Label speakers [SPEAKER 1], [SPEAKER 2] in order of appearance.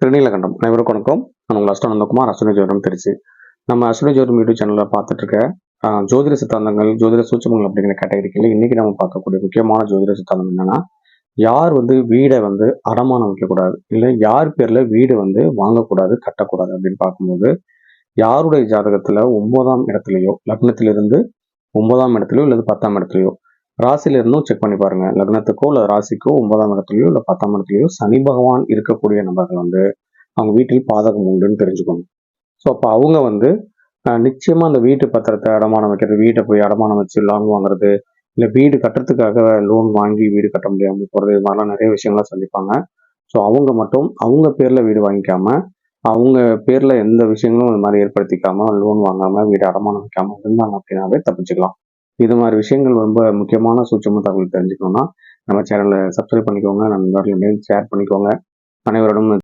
[SPEAKER 1] திருநீலகண்டம். அனைவருக்கும் வணக்கம். நான் உங்கள் அஷ்டானந்தகுமார் அஸ்வினி ஜோதிடம் திருச்சி. நம்ம அஸ்வினி ஜோதிடம் யூடியூப் சேனலில் பார்த்துட்டு இருக்க ஜோதிட சித்தாந்தங்கள் ஜோதிட சூச்சமங்கள் அப்படிங்கிற கேட்டகரிக்கில் இன்னைக்கு நம்ம பார்க்கக்கூடிய முக்கியமான ஜோதிட சித்தாந்தம் என்னன்னா யார் வந்து வீடை வந்து அடமானம் வைக்கக்கூடாது இல்லை யார் பேரில் வீடு வந்து வாங்கக்கூடாது கட்டக்கூடாது அப்படின்னு பார்க்கும்போது யாருடைய ஜாதகத்தில் ஒன்பதாம் இடத்துலையோ லக்னத்திலிருந்து ஒன்பதாம் இடத்துலையோ இல்லது பத்தாம் இடத்துலையோ ராசியில இருந்தும் செக் பண்ணி பாருங்க. லக்னத்துக்கோ இல்லை ராசிக்கோ ஒன்பதாம் இடத்துலையோ இல்லை பத்தாம் இடத்துலையோ சனி பகவான் இருக்கக்கூடிய நபர்கள் வந்து அவங்க வீட்டில் பாதகம் உண்டுன்னு தெரிஞ்சுக்கணும். ஸோ அப்போ அவங்க வந்து நிச்சயமாக அந்த வீட்டு பத்திரத்தை அடமானம் வைக்கிறது வீட்டை போய் அடமானம் வச்சு லோன் வாங்குறது இல்லை வீடு கட்டுறதுக்காக லோன் வாங்கி வீடு கட்ட முடியாமல் போகிறது இது மாதிரிலாம் நிறைய விஷயங்கள்லாம் சந்திப்பாங்க ஸோ அவங்க மட்டும் அவங்க பேரில் வீடு வாங்கிக்காம அவங்க பேரில் எந்த விஷயங்களும் இந்த மாதிரி ஏற்படுத்திக்காமல் லோன் வாங்காமல் வீடு அடமானம் வைக்காம இருந்தாங்க அப்படின்னாவே தப்பிச்சுக்கலாம். இது மாதிரி விஷயங்கள் ரொம்ப முக்கியமான சூட்சம தகவல் தெரிஞ்சுக்கணும்னா நம்ம சேனலை சப்ஸ்கிரைப் பண்ணிக்கோங்க. நண்பர்கள் ஷேர் பண்ணிக்கோங்க. அனைவரோடும்